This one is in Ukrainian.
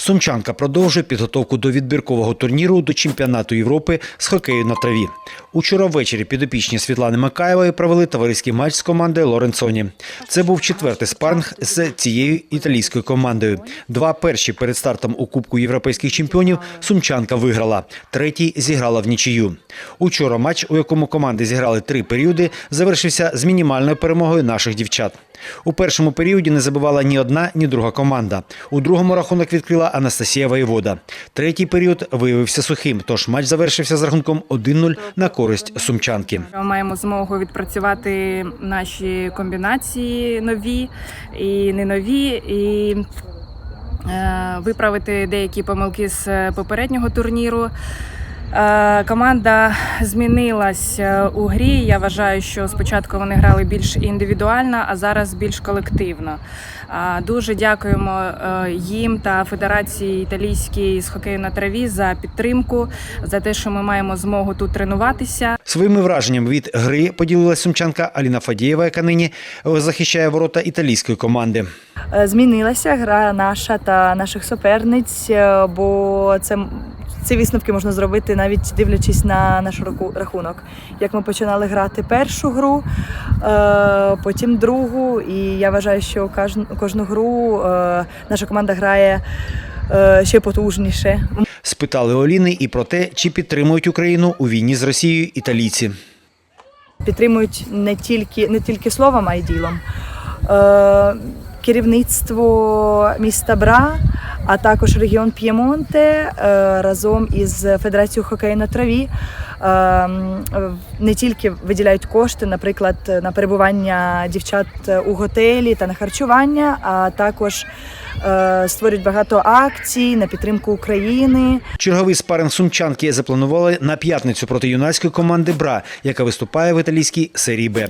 Сумчанка продовжує підготовку до відбіркового турніру до чемпіонату Європи з хокею на траві. Учора ввечері підопічні Світлани Макаєвої провели товариський матч з командою Лоренцоні. Це був четвертий спаринг з цією італійською командою. Два перші перед стартом у Кубку європейських чемпіонів Сумчанка виграла. Третій зіграла в нічию. Учора матч, у якому команди зіграли три періоди, завершився з мінімальною перемогою наших дівчат. У першому періоді не забивала ні одна, ні друга команда. У другому рахунок відкрила Анастасія Воєвода. Третій період виявився сухим, тож матч завершився з рахунком 1-0 на користь сумчанки. Ми маємо змогу відпрацювати наші комбінації нові і не нові, і е, виправити деякі помилки з попереднього турніру. Е, Команда змінилась е, у грі. Я вважаю, що спочатку вони грали більш індивідуально, а зараз більш колективно. Дуже дякуємо е, їм та Федерації італійській з хокею на траві за підтримку, за те, що ми маємо змогу тут тренуватися. Своїми враженнями від гри поділилась сумчанка Аліна Фадієва, яка нині е, захищає ворота італійської команди. Е, Змінилася гра наша та наших суперниць, е, бо це ці висновки можна зробити навіть дивлячись на наш рахунок. Як ми починали грати першу гру, е, потім другу, і я вважаю, що кожну, гру е, наша команда грає е, ще потужніше. Спитали у Аліни і про те, чи підтримують Україну у війні з Росією італійці. підтримують не тільки, не тільки словом, а й ділом. Керівництво міста Бра, а також регіон П'ємонте е, разом із Федерацією хокею на траві е, не тільки виділяють кошти, наприклад, на перебування дівчат у готелі та на харчування, а також е, створюють багато акцій на підтримку України. Черговий спаринг сумчанки запланували на п'ятницю проти юнацької команди Бра, яка виступає в італійській серії Б.